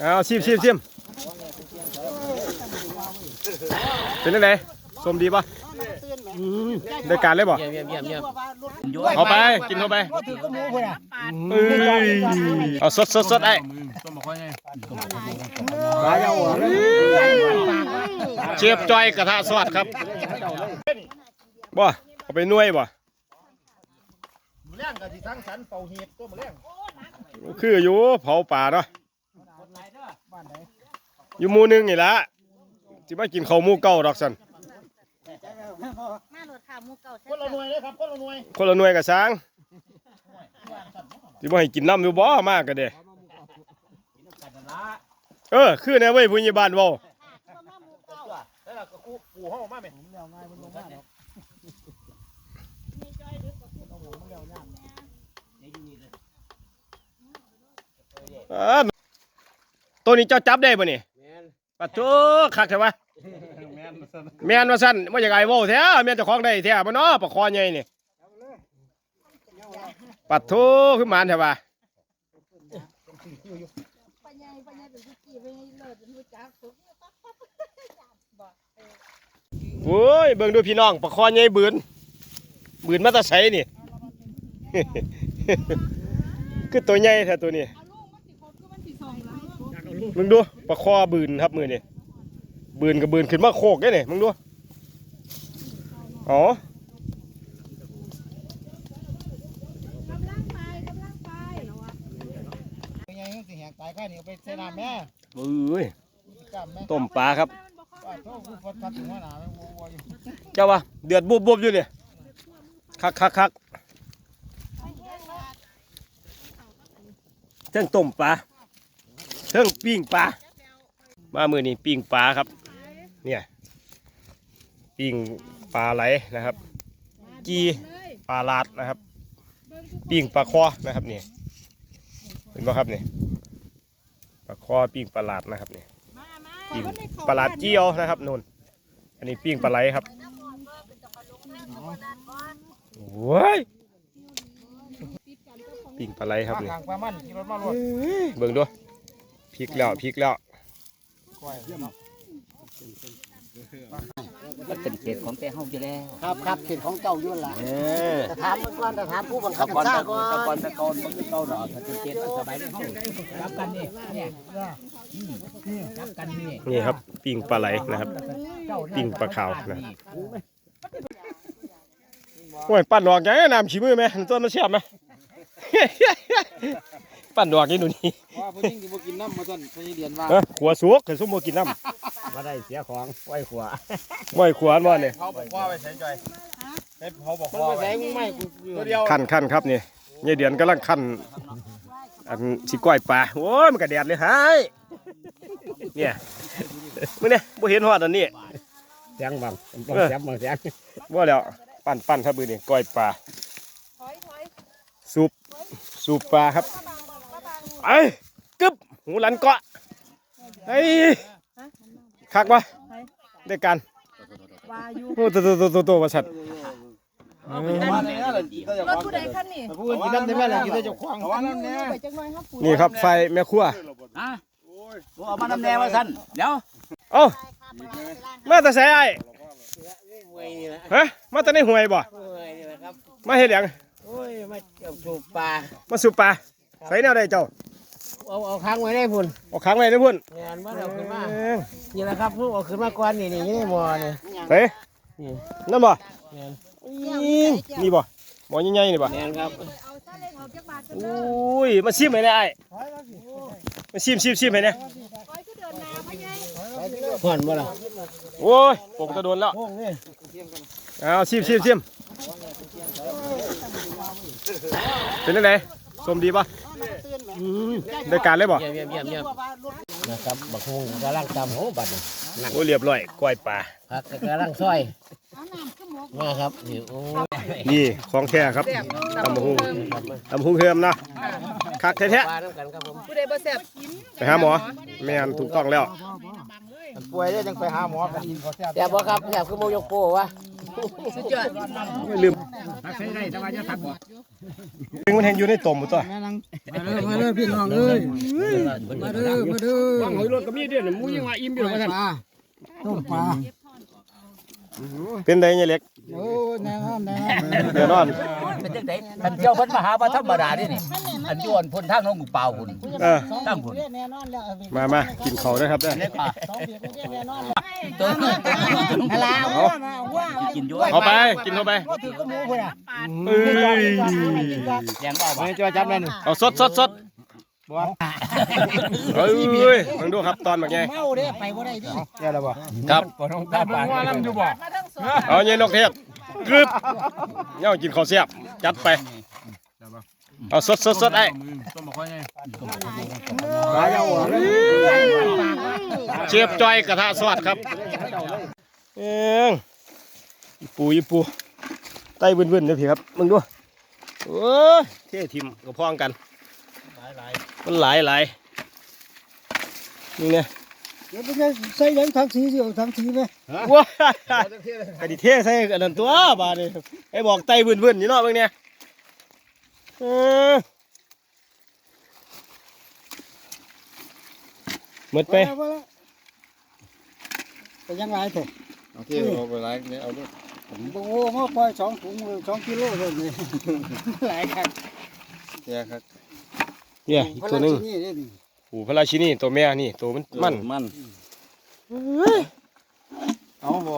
เอาชิมชิมชิมเป็นยังไงสมดีปะอืมได้การเลยบ่เยี่ยมเยี่ยมเยี่ยมเยี่ยมเอาไปกินเข้าไปเอาสดสดสดไอ้เชฟจอยกระทะสวัสดครับบ่เอาไปน่วยบ่คืออยู่เผาป่าเนาะ อยู่หมู่หนึงนี่ละสิมากินข้าวหมู่เก่าดอกสันมาโหลดข่าวหมูเก่าคนละหน่วยเลยครับคนละหน่วยคนละหน่วยกับช้างสิบ่ให้กินน้ำอยู่บ่มากก็เด้เออคือแนวเว้ยผู้ใหญ่บ้านเว้าแล้วเราก็คู่ปู่ห้องมาไหมเออตัวนี้เจ้าจับได้บ่นี่ ปัดโตคักแท้วะแม่นว่าซั่นบ่อยากอายเว้าแท้แม่นเจ้าของได้แท้บ่เนาะปลาคอใหญ่นี่ปัดโตคือหมานแท้วะปัญญาปัญญาเป็นผู้กี่ไปเลิศผู้จักสุกปั๊บปั๊บบอกโอ้ยเบิ่งดูพี่น้องปลาคอใหญ่บืนบืนมาแตะไสนี่ คือตัวใหญ่แท้ตัวนี้ มึงดูปลาคอบืนครับมือนี่บืนกับบืนขึ้นมาโคกได้นี่มึงดูอ๋อกำลังไปกำลังไปเป็นไงสิแหกตายข้านี่เอาไปใส่น้ำแม่เอ้ยจำแม่ต้มปลาครับว่าโทษผู้ฟัดฟัดถึงหัวหน้าแม่วัวอยู่เจ้าวะเดือดบุบบุบอยู่เนี่ยคักคักคักเทิงต้มปลา เทิงปิ้งปลามามือนี้ปิ้งปลาครับ เนี่ยปิ้งปลาไหลนะครับจีปลาลาดนะครับปิ้งปลาคอนะครับนี่เห็นไหมครับนี่ปลาคอปิ้งปลาลาดนะครับนี่ปิ้งปลาลาดเจียวนะครับนู่นอันนี้ปิ้งปลาไหลครับโว้ยปิ้งปลาไหลครับมานี่ทางปลามันขี่รถมารถเบิ่งดู พริกแล้วพริกแล้วก้อยมันเป็นเขตของแต่เฮาอยู่แล้วครับครับเขตของเจ้าอยู่ล่ะเออแต่ถามมันก่อนแต่ถามผู้บังคัตะบกอนบัญชาตะก่อนตะกอนตะกอนมันเป็นเก่าดอกถ้าเป็นเขตมันสบายได้เฮารับกันนี่เนี่ยรับกันนี่นี่ครับปิ้งปลาไหลนะครับปิ้งปลาขาวนะโอ้ยปั่นดอกยังไงน้ำขี้มือไหมตัวมันเสียบไหม ปั่นดอกนี่ดูนี่ว่าผู้หญิงที่บ่กินน้ำมาสั่นผู้หญิงเดียนว่าเอ้อขัวสุกขันส้มโมกินน้มาได้เสียของไว้ขวาำบ่อยขวานบ่เนี่ยเขาบอกว่าไปใส่ใจให้เขาบอกว่าใส่มึงไม่กูตัวเดียวขั้นขั้นครับนี่ยายเดือนกำลังขั้นอันสิก้อยปลาโอ้ยมันกระแดดเลยหายเนี่ยมื่อเนี่ยบ่เห็นหอดอันนี้เสียงบังบังเสียงบังเสียงบ่แล้วปั่นปั่นครับมือนี่ก้อยปลาถอยถอยซุปซุปปลาครับ ไอ้กึบหูหลันเกาะไอ้คักวะได้กันวายุโอ้โตโตโตโตโตว่าสัตว์มาเลยนะเลยก็จะรถผู้ใดคันนี่ผู้อื่นกินน้ำได้ไหมล่ะกินได้จะคว้างว่าน้ำแน่ไปจังหน่อยครับปู่นี่ครับไฟแม่ครัวฮะเอามาน้ำแดงมาสั่นเดี๋ยวเอ้ามาแต่ใส่ไอ้ฮะมาแต่ในห่วยบ่มาเฮ็ดหยังโอ้ยมาเกี่ยวสูบปลามาสูบปลาใส่แนวใดเจ้า เอาเอาค้างไว้ได้พุ่นเอาขังไว้ในพุ่นงานว่าเอาขึ้นมาเอ้ยนี่แหละครับลูกเอาขึ้นมาก่อนนี่นี่นี่หมอนี่เฮ้ยนั่นบ่งานอิ๊งนี่บ่หมอใหญ่ๆนี่บ่งานครับเอาซาเล้งออกจากบาทกันโอเด้อ้ยมาชิมให้ได้ไอ้มาชิมชิมชิมให้เนี่ยถอยก็เดินหน้าพ่อใหญ่ผ่อนบ่ล่ะโอ้ยปกตะโดนแล้วโอ้งนี่เอาชิมชิมชิมเป็นยังไงสมดีป่ะอืม ได้การเลยบ่เยี่ยมเยี่ยมเยี่ยมเยี่ยมนะครับบักฮงกำลังตำโหบัดนี่โอ้เรียบร้อยกล้วยปลาผักกำลังซอยเอาน้ำขึ้นหมกมาครับนี่โอ้นี่ของแท้ครับตำบักหุ่งตำบักหุ่งเฮิมนะคักแท้ปลาน้ำกันครับผมผู้ใดบ่แซ่บๆไปหาหมอแม่นถูกต้องแล้วป่วยได้จังไปหาหมอกันกินขอแซ่บแต่บ่ครับแต่คือโมยกโป้วะสุดยอดไม่ลืม ใช้ได้แต่ว่าจะทำบ่ถึงมันแห้งอยู่ในตมหมดตัวมาเด้อมาเด้อพี่น้องเอ้ยมาเด้อมาเด้อว่างหอยรถก็มีเด้อมูยังว่าอิ่มอยู่ว่าซั่นต้มปลาเป็นไดเนี่ยเล็กโอ้แน่นอนแน่นอนเดี๋ยวนอนเป็นจังไดท่านเจ้าพิ่นมหาบ่ธรรมดาเด้นี่อันย้อนพ่นทางน้องกูเปล่าพุ่นเออตั้งพุ่นแน่นอนแล้วมามากินเขาวด้ครับเด้ อเล็กป่าสองเบียร์แน่นอนตัวอะไรว่าว่ากินอยู่เอาไปกินเข้าไปก็ถือก็มูพุ่นอะเอ้ยแยงบ่บ่ไม่จะจับเลยนี่เอาสดสดสดเอ้ยมึงดูครับตอนแบบไงเมาเด้ไปบ่ได้ดิแก่แล้วบ่ครับบ่ต้องตาปานว่าลำอยู่บ่เอาเย็นนกเทศกรึบเน่ากินข้าวเสียบจัดไปเอาสดสดสดไอ้ต้มบ่ค่อยไงปลาเยาอะ เชฟจอยกระทะสวัสดครับเองอีปูอีปูไต้บึ้นๆนะพี่ครับมึงดูโอ้ยเท่ทิมกับพ้องกันมันหลายหลายนี่ไงเดี๋ยวไปใส่ยังทั้งสีสิเอาทั้งสีไหมว้ายกระดิเท่ใส่กันนั่นตัวบาดนี่ไอ้บอกไต้บึ้นๆนี่เนาะเบิ่งเนี่ยเออหมดไป ไปยังไรเถอะเอาที่เอาไปไล่เนี่ยเอาด้วยโอ้โหมาปล่อยสองถุงสองกิโลเลยนี่ หลายครับเนี่ยครับเนี่ยอีกตัวหนึงนี่นี่หูพระราชินีตัวแม่นี่ตัวมันมันมันเอาบ่